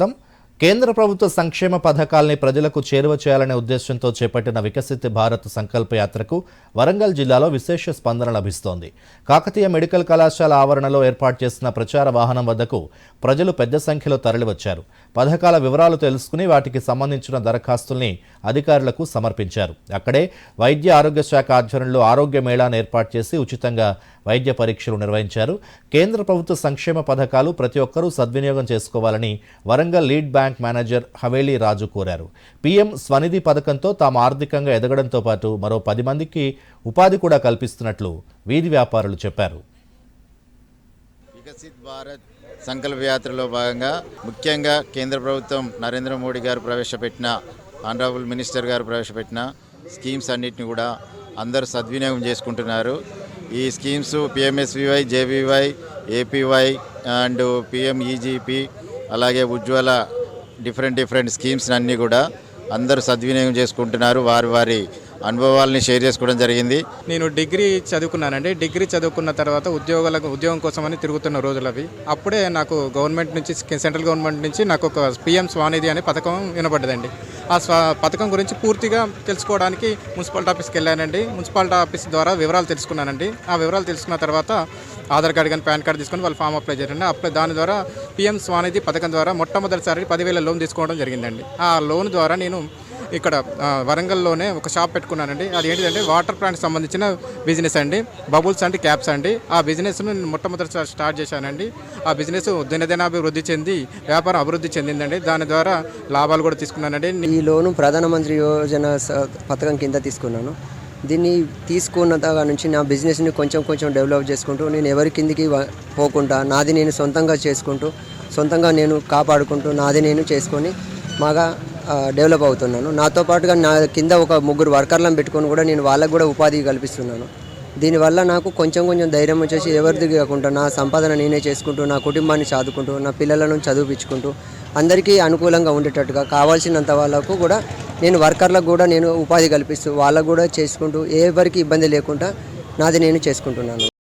aldım. కేంద్ర ప్రభుత్వ సంక్షేమ పథకాల్ని ప్రజలకు చేరువ చేయాలనే ఉద్దేశంతో చేపట్టిన వికసిత్ భారత్ సంకల్ప యాత్రకు వరంగల్ జిల్లాలో విశేష స్పందన లభిస్తోంది. కాకతీయ మెడికల్ కళాశాల ఆవరణలో ఏర్పాటు చేసిన ప్రచార వాహనం వద్దకు ప్రజలు పెద్ద సంఖ్యలో తరలివచ్చారు. పథకాల వివరాలు తెలుసుకుని వాటికి సంబంధించిన దరఖాస్తుల్ని అధికారులకు సమర్పించారు. అక్కడే వైద్య ఆరోగ్య శాఖ ఆధ్వర్యంలో ఆరోగ్య మేళాను ఏర్పాటు చేసి ఉచితంగా వైద్య పరీక్షలు నిర్వహించారు. కేంద్ర ప్రభుత్వ సంక్షేమ పథకాలు ప్రతి ఒక్కరూ సద్వినియోగం చేసుకోవాలని Warangal lead bank manager Haveli Raju కోరారు. పీఎం స్వనిధి పథకంతో తాము ఆర్థికంగా ఎదగడంతో పాటు మరో పది మందికి ఉపాధి కూడా కల్పిస్తున్నట్లు వీధి వ్యాపారులు చెప్పారు. వికసిత్ భారత్ సంకల్ప యాత్రలో భాగంగా ముఖ్యంగా కేంద్ర ప్రభుత్వం నరేంద్ర మోడీ గారు ప్రవేశపెట్టిన ఆనరబుల్ మినిస్టర్ గారు ప్రవేశపెట్టిన స్కీమ్స్ అన్నిటిని కూడా అందరూ సద్వినియోగం చేసుకుంటున్నారు. ఈ schemes PMSBY JBY APY and PMEGP అలాగే ఉజ్వల డిఫరెంట్ డిఫరెంట్ స్కీమ్స్ అన్నీ కూడా అందరూ సద్వినియోగం చేసుకుంటున్నారు. వారి వారి అనుభవాలని షేర్ చేసుకోవడం జరిగింది. నేను డిగ్రీ చదువుకున్నానండి. డిగ్రీ చదువుకున్న తర్వాత ఉద్యోగాలకు ఉద్యోగం కోసమని తిరుగుతున్న రోజులు అవి. అప్పుడే నాకు గవర్నమెంట్ నుంచి సెంట్రల్ గవర్నమెంట్ నుంచి నాకు ఒక పిఎం స్వానిధి అనే పథకం వినబడ్డదండి. ఆ స్వా పథకం గురించి పూర్తిగా తెలుసుకోవడానికి మున్సిపాలిటీ ఆఫీస్కి వెళ్ళానండి. మున్సిపాలిటీ ఆఫీస్ ద్వారా వివరాలు తెలుసుకున్నానండి. ఆ వివరాలు తెలుసుకున్న తర్వాత ఆధార్ కార్డు కానీ పాన్ కార్డు తీసుకొని వాళ్ళు ఫామ్ అప్లై చేయండి అప్లై దాని ద్వారా పిఎం స్వానిధి పథకం ద్వారా మొట్టమొదటిసారి పదివేల లోన్ తీసుకోవడం జరిగిందండి. ఆ లోన్ ద్వారా నేను ఇక్కడ వరంగల్లోనే ఒక షాప్ పెట్టుకున్నానండి. అది ఏంటిదంటే వాటర్ ప్లాంట్ సంబంధించిన బిజినెస్ అండి. బబుల్స్ అండ్ క్యాప్స్ అండి. ఆ బిజినెస్ను నేను మొట్టమొదటిసారి స్టార్ట్ చేశానండి. ఆ బిజినెస్ దినదినాభివృద్ధి చెంది వ్యాపారం అభివృద్ధి చెందిందండి. దాని ద్వారా లాభాలు కూడా తీసుకున్నానండి. ఈ లోను ప్రధానమంత్రి యోజన స- పథకం కింద తీసుకున్నాను. దీన్ని తీసుకున్న దగ్గర నుంచి నా బిజినెస్ని కొంచెం కొంచెం డెవలప్ చేసుకుంటూ నేను ఎవరి కిందికి పోకుండా నాది నేను సొంతంగా చేసుకుంటూ సొంతంగా నేను కాపాడుకుంటూ నాది నేను చేసుకొని మాగా డెవలప్ అవుతున్నాను. నాతో పాటుగా నా కింద ఒక ముగ్గురు వర్కర్లను పెట్టుకొని కూడా నేను వాళ్ళకు కూడా ఉపాధి కల్పిస్తున్నాను. దీనివల్ల నాకు కొంచెం కొంచెం ధైర్యం వచ్చేసి ఎవరిది కాకుండా నా సంపాదన నేనే చేసుకుంటూ నా కుటుంబాన్ని సాదుకుంటూ నా పిల్లలను చదివించుకుంటూ అందరికీ అనుకూలంగా ఉండేటట్టుగా కావాల్సినంత వాళ్ళకు కూడా నేను వర్కర్లకు కూడా నేను ఉపాధి కల్పిస్తూ వాళ్ళకు కూడా చేసుకుంటూ ఎవరికి ఇబ్బంది లేకుండా నాది నేను చేసుకుంటున్నాను.